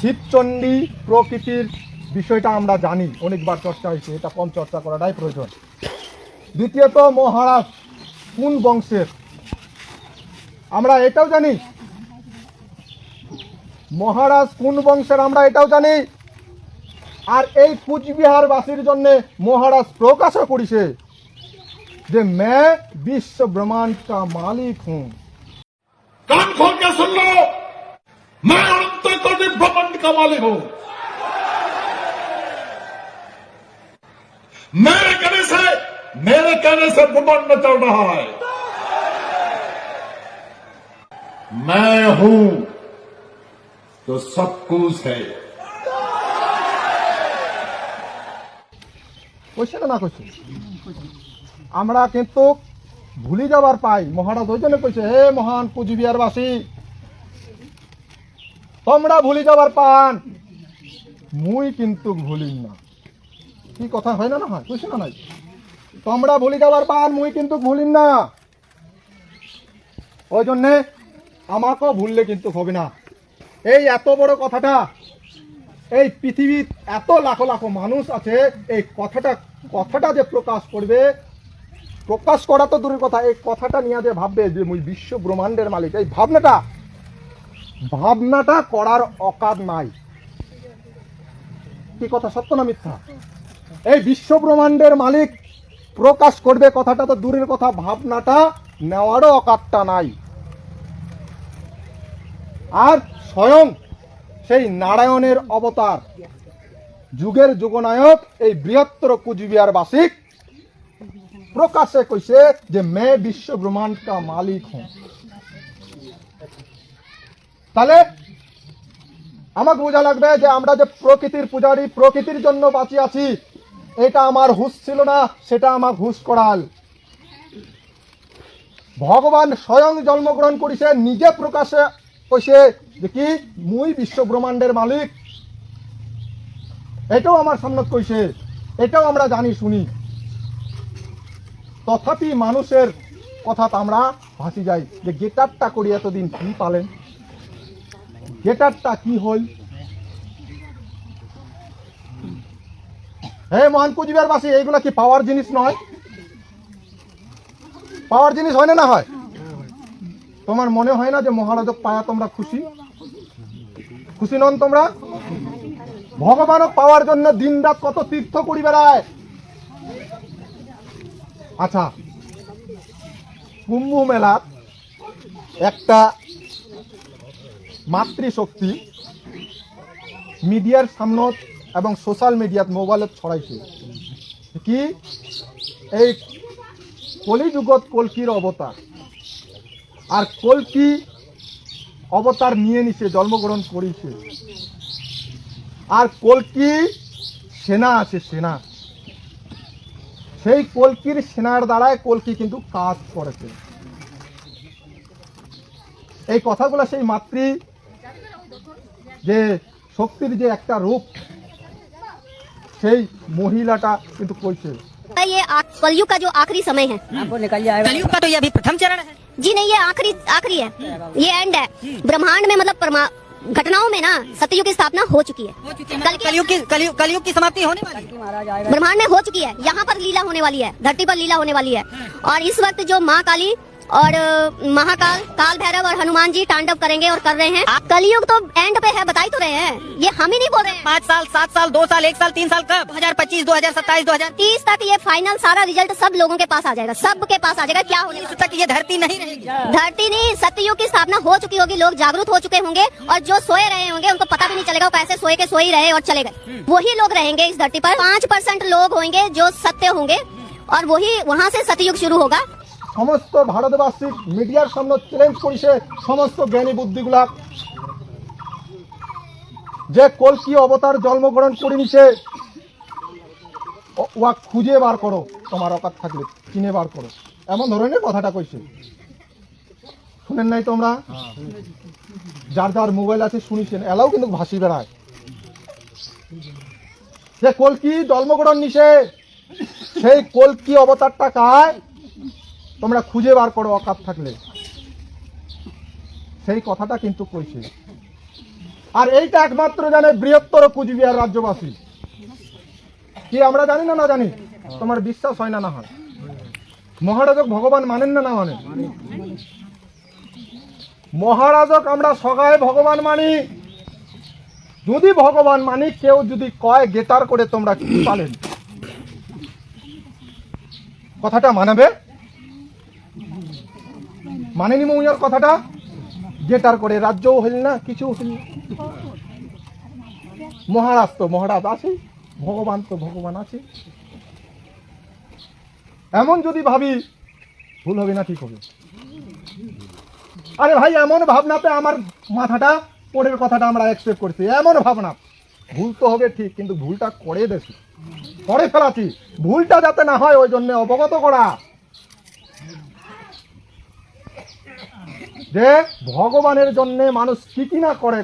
শিবচণ্ডী প্রকৃতির বিষয়টা আমরা জানি, অনেকবার চর্চা হয়েছে, এটা কম চর্চা করাটাই প্রয়োজন। দ্বিতীয়ত মহারাজ, কোন বংশের? আমরা এটাও জানি। মহারাজ, কোন বংশের আমরা এটাও জানি। আর এই কুচবিহারবাসীর জন্য মহারাজ প্রকাশও করিছে যে মে বিশ্ব ব্রহ্মাণ্ড মালিক হুম কান খোল কে সুন লো मैं अनंत कोटि ब्रह्मांड का मालिक हूं मेरे कहने से मेरे कहने से ब्रह्मांड में चल रहा है मैं हूं तो सब कुछ है কইছে না না কইছে আমরা কিন্তু ভুলি যাবার পাই মহারাজ ওই জন্য কইছে হে মহান কুচবিহারবাসী তোমরা ভুলি যাবার পান। মুই কিন্তু ভুলিন না। কি কথা, হয় না না হয়? কইছে না নাই? তোমরা ভুলি যাবার পান, মুই কিন্তু ভুলিন না। ওই জন্যে আমাকেও ভুললে কিন্তু হবে না। এই এত বড় কথাটা, এই পৃথিবীর এত লাখো লাখো মানুষ আছে, এই কথাটা কথাটা যে প্রকাশ করবে, প্রকাশ করা তো দূরের কথা, এই কথাটা নিয়ে যে ভাববে যে মুই বিশ্ব ব্রহ্মাণ্ডের মালিক, এই ভাবনাটা ভাবনাটা করার অকাদ নাই। কি কথা, সত্য না মিথ্যা? এই বিশ্ব ব্রহ্মাণ্ডের মালিক প্রকাশ করবে কথাটা তো দূরের কথা, ভাবনাটা নেওয়ারও অকাতটা নাই। আর স্বয়ং সেই নারায়ণের অবতার, যুগের যুগনায়ক, এই বৃহত্তর কুচবিহারবাসিক প্রকাশে কইছে যে মে বিশ্ব ব্রহ্মাণ্ড মালিক হুঁ তাহলে আমাকে বোঝা লাগবে যে আমরা যে প্রকৃতির পূজারি, প্রকৃতির জন্য বাঁচিয়ে আছি, এটা আমার হুশ ছিল না, সেটা আমার হুশ করাল। ভগবান স্বয়ং জন্মগ্রহণ করেছে, নিজে প্রকাশে কইছে যে কি, মুই বিশ্ব ব্রহ্মাণ্ডের মালিক। এটাও আমার সামনে কইছে, এটাও আমরা জানি, শুনি। তথাপি মানুষের কথা আমরা ভাসি যাই, যে গেটারটা করি এতদিন, কি পালেন? গেটারটা কি হল? হে মহান কুচবিহার বাসী এইগুলা কি পাওয়ার জিনিস নয়? পাওয়ার জিনিস হয় না না হয়? তোমার মনে হয় না যে মহারাজক পায়া তোমরা খুশি? খুশি নন তোমরা? ভগবানক পাওয়ার জন্য দিন রাত কত তীর্থ করি বেড়ায়? আচ্ছা কুম্ভ মেলা একটা মাতৃশক্তি, মিডিয়ার সামনত এবং সোশ্যাল মিডিয়াত মোবাইলত ছড়াইছে। কি? এই কলিযুগত কলকির অবতার আর কলকি অবতার নিয়ে নিছে, জন্মগ্রহণ করেছে আর কলকি সেনা আছে, সেনা। সেই কলকির সেনার দ্বারায় কলকি কিন্তু কাজ করেছে এই কথাগুলো সেই মাতৃ যে শক্তির যে একটা রূপ সেই মহিলাটা কিন্তু কইছে ये आ- कलयुग का जो आखिरी समय है आपको निकल जाएगा कलयुग का तो ये अभी प्रथम चरण है जी नहीं ये आखिरी आखिरी है ये एंड है ब्रह्मांड में मतलब परमा- घटनाओं में ना सतयुग की स्थापना हो चुकी है हो चुकी है कल मतलब की- कलयुग की कलयुग कलयुग की समाप्ति होने वाली है महाराज आएगा ब्रह्मांड में हो चुकी है यहाँ पर लीला होने वाली है धरती पर लीला होने वाली है और इस वक्त जो माँ काली और महाकाल काल भैरव और हनुमान जी तांडव करेंगे और कर रहे हैं। कलयुग तो एंड पे है बताई तो रहे हैं। ये हम ही नहीं बोल रहे हैं। पाँच साल सात साल दो साल एक साल तीन साल कब? हज़ार पच्चीस दो हज़ार सत्ताईस दो हज़ार तीस तक ये फाइनल सारा रिज़ल्ट सब लोगों के पास आ जाएगा। सब के पास आ जाएगा क्या होने वाला तक ये धरती नहीं रहेगी। धरती नहीं सत्ययुग की स्थापना हो चुकी होगी लोग जागरूक हो चुके होंगे और जो सोए रहे होंगे उनको पता भी नहीं चलेगा कैसे सोए के सोए ही रहे और चले गए। वही लोग रहेंगे इस धरती पर। पाँच परसेंट लोग होंगे जो सत्य होंगे और वही वहाँ से सतयुग शुरू होगा। সমস্ত ভারতবাসী মিডিয়ার সামনে চ্যালেঞ্জ করেছে সমস্ত জ্ঞানী বুদ্ধিগুলা। যে কলকি অবতার জন্মগ্রহণ করে নিছে ও- ওয়া খুঁজে বার করো, তোমার অকাত থাকলে চিনে বার করো। এমন ধরনের কথাটা কইছে। শুনেন নাই তোমরা? যার যার মোবাইল আছে শুনিছেন, এলাও কিন্তু ভাসি বেড়ায়। যে কলকি জন্মগ্রহণ নিছে সেই কলকি অবতারটা কায় তোমরা খুঁজে বার করো অকাত থাকলে। সেই কথাটা কিন্তু কইছে। আর এইটা একমাত্র জানে বৃহত্তর কুচবিহার রাজ্যবাসী। কি আমরা জানি না না জানি? তোমার বিশ্বাস হয় না না হয়। মহারাজক ভগবান মানেন না না মানেন? মহারাজক আমরা সগায় ভগবান মানি। যদি ভগবান মানি, কেউ যদি কয় গেটার করে তোমরা কি পালেন? কথাটা মানাবে? মানেনি মৌয়ার কথাটা? গেটার করে রাজ্যও হইল না কিছু হইল না। মহারাজ তো মহারাজ আছে ভগবান তো ভগবান আছে এমন যদি ভাবি, ভুল হবে না, ঠিক হবে। আরে ভাই, এমন ভাবনাতে আমার মাথাটা, পরের কথাটা আমরা এক্সপেক্ট করছি। এমন ভাবনা। ভুল তো হবে ঠিক, কিন্তু ভুলটা করে দেছি করে ফেলাছি। ভুলটা যাতে না হয়, ওই জন্য অবগত করা। যে ভগবানের জন্যে মানুষ কি কি না করে